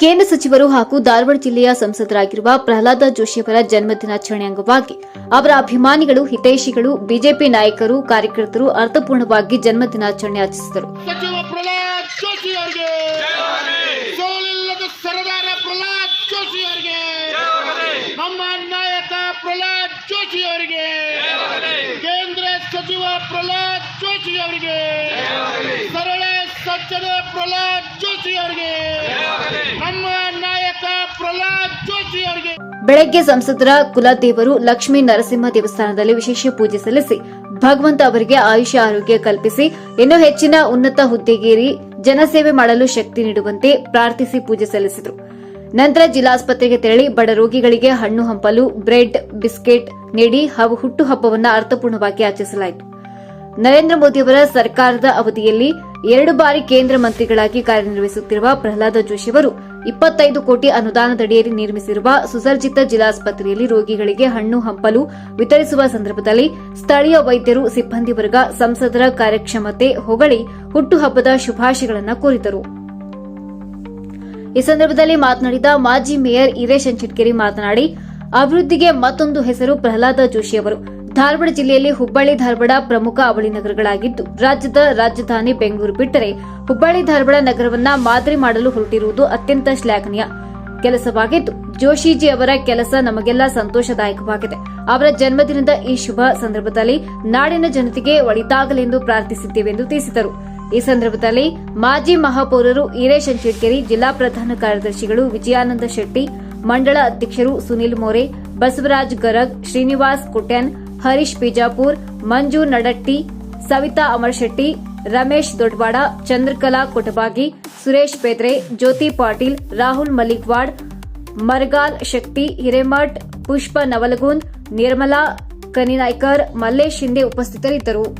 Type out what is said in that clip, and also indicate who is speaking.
Speaker 1: ಕೇಂದ್ರ ಸಚಿವರು ಹಾಗೂ ಧಾರವಾಡ ಜಿಲ್ಲೆಯ ಸಂಸದರಾಗಿರುವ ಪ್ರಹ್ಲಾದ ಜೋಶಿಯವರ ಜನ್ಮದಿನಾಚರಣೆ ಅಂಗವಾಗಿ ಅವರ ಅಭಿಮಾನಿಗಳು, ಹಿತೈಷಿಗಳು, ಬಿಜೆಪಿ ನಾಯಕರು, ಕಾರ್ಯಕರ್ತರು ಅರ್ಥಪೂರ್ಣವಾಗಿ ಜನ್ಮದಿನಾಚರಣೆ ಆಚರಿಸಿದರು.
Speaker 2: ನಮ್ಮ ನಾಯಕ ಪ್ರಹ್ಲಾದ್ ಜೋಶಿ ಅವರಿಗೆ ಕೇಂದ್ರ ಸಚಿವ ಪ್ರಹ್ಲಾದ್ ಜೋಶಿ ಅವರಿಗೆ ಸರಳ ಸಜ್ಜನ ಪ್ರಹ್ಲಾದ್ ಜೋಶಿ ಅವರಿಗೆ
Speaker 1: ಬೆಳಗ್ಗೆ ಸಂಸದರ ಕುಲದೇವರು ಲಕ್ಷ್ಮೀ ನರಸಿಂಹ ದೇವಸ್ಥಾನದಲ್ಲಿ ವಿಶೇಷ ಪೂಜೆ ಸಲ್ಲಿಸಿ ಭಗವಂತ ಅವರಿಗೆ ಆಯುಷ್ಯ ಆರೋಗ್ಯ ಕಲ್ಪಿಸಿ ಇನ್ನೂ ಹೆಚ್ಚಿನ ಉನ್ನತ ಹುದ್ದೆಗೇರಿ ಜನಸೇವೆ ಮಾಡಲು ಶಕ್ತಿ ನೀಡುವಂತೆ ಪ್ರಾರ್ಥಿಸಿ ಪೂಜೆ ಸಲ್ಲಿಸಿದರು. ನಂತರ ಜಿಲ್ಲಾಸ್ಪತ್ರೆಗೆ ತೆರಳಿ ಬಡ ರೋಗಿಗಳಿಗೆ ಹಣ್ಣು ಹಂಪಲು, ಬ್ರೆಡ್, ಬಿಸ್ಕೆಟ್ ನೀಡಿ ಹಾಗೂ ಹುಟ್ಟುಹಬ್ಬವನ್ನು ಅರ್ಥಪೂರ್ಣವಾಗಿ ಆಚರಿಸಲಾಯಿತು. ನರೇಂದ್ರ ಮೋದಿಯವರ ಸರ್ಕಾರದ ಅವಧಿಯಲ್ಲಿ ಎರಡು ಬಾರಿ ಕೇಂದ್ರ ಮಂತ್ರಿಗಳಾಗಿ ಕಾರ್ಯನಿರ್ವಹಿಸುತ್ತಿರುವ ಪ್ರಹ್ಲಾದ ಜೋಶಿ ಅವರು ಇಪ್ಪತ್ತೈದು ಕೋಟಿ ಅನುದಾನದಡಿಯಲ್ಲಿ ನಿರ್ಮಿಸಿರುವ ಸುಸರ್ಜಿತ ಜಿಲ್ಲಾಸ್ಪತ್ರೆಯಲ್ಲಿ ರೋಗಿಗಳಿಗೆ ಹಣ್ಣು ಹಂಪಲು ವಿತರಿಸುವ ಸಂದರ್ಭದಲ್ಲಿ ಸ್ಥಳೀಯ ವೈದ್ಯರು, ಸಿಬ್ಬಂದಿ ವರ್ಗ, ಸಂಸದರ ಕಾರ್ಯಕ್ಷಮತೆ ಹೊಗಳಿ ಹುಟ್ಟುಹಬ್ಬದ ಶುಭಾಶಯಗಳನ್ನು ಕೋರಿದರು. ಈ ಸಂದರ್ಭದಲ್ಲಿ ಮಾತನಾಡಿದ ಮಾಜಿ ಮೇಯರ್ ಈರೇಶ್ ಅಂಚಿಟ್ಕೇರಿ ಮಾತನಾಡಿ, ಅಭಿವೃದ್ಧಿಗೆ ಮತ್ತೊಂದು ಹೆಸರು ಪ್ರಹ್ಲಾದ ಜೋಶಿ ಅವರು. ಧಾರವಾಡ ಜಿಲ್ಲೆಯಲ್ಲಿ ಹುಬ್ಬಳ್ಳಿ, ಧಾರವಾಡ ಪ್ರಮುಖ ಅವಳಿ ನಗರಗಳಾಗಿದ್ದು, ರಾಜ್ಯದ ರಾಜಧಾನಿ ಬೆಂಗಳೂರು ಬಿಟ್ಟರೆ ಹುಬ್ಬಳ್ಳಿ, ಧಾರವಾಡ ನಗರವನ್ನ ಮಾದರಿ ಮಾಡಲು ಹೊರಟಿರುವುದು ಅತ್ಯಂತ ಶ್ಲಾಘನೀಯ ಕೆಲಸವಾಗಿದ್ದು, ಜೋಶಿಜಿ ಅವರ ಕೆಲಸ ನಮಗೆಲ್ಲ ಸಂತೋಷದಾಯಕವಾಗಿದೆ. ಅವರ ಜನ್ಮದಿನದ ಈ ಶುಭ ಸಂದರ್ಭದಲ್ಲಿ ನಾಡಿನ ಜನತೆಗೆ ಒಳಿತಾಗಲೆಂದು ಪ್ರಾರ್ಥಿಸಿದ್ದೇವೆ ಎಂದು ತಿಳಿಸಿದರು. ಈ ಸಂದರ್ಭದಲ್ಲಿ ಮಾಜಿ ಮಹಾಪೌರರು ಈರೇಶ್ ಅಂಚೇಡ್ಕೇರಿ ಜಿಲ್ಲಾ ಪ್ರಧಾನ ಕಾರ್ಯದರ್ಶಿಗಳು ವಿಜಯಾನಂದ ಶೆಟ್ಟಿ, ಮಂಡಳ ಅಧ್ಯಕ್ಷರು ಸುನಿಲ್ ಮೋರೆ, ಬಸವರಾಜ್ ಗರಗ್, ಶ್ರೀನಿವಾಸ್ ಕುಟ್ಯನ್ ಹರೀಶ್ ಬಿಜಾಪುರ್ ಮಂಜು ನಡಟ್ಟಿ, ಸವಿತಾ ಅಮರ್ಶೆಟ್ಟಿ, ರಮೇಶ್ ದೊಡ್ವಾಡ, ಚಂದ್ರಕಲಾ ಕೊಟಬಾಗಿ, ಸುರೇಶ್ ಪೇದ್ರೆ, ಜ್ಯೋತಿ ಪಾಟೀಲ್, ರಾಹುಲ್ ಮಲಿಕ್ವಾಡ್, ಮರ್ಗಾಲ್ ಶಕ್ತಿ ಹಿರೇಮಠ್, ಪುಷ್ಪ ನವಲಗುಂದ್, ನಿರ್ಮಲಾ, ಕನಿನಾಯ್ಕರ್, ಮಲ್ಲೇಶ್ ಶಿಂದೆ ಉಪಸ್ಥಿತರಿದ್ದರು.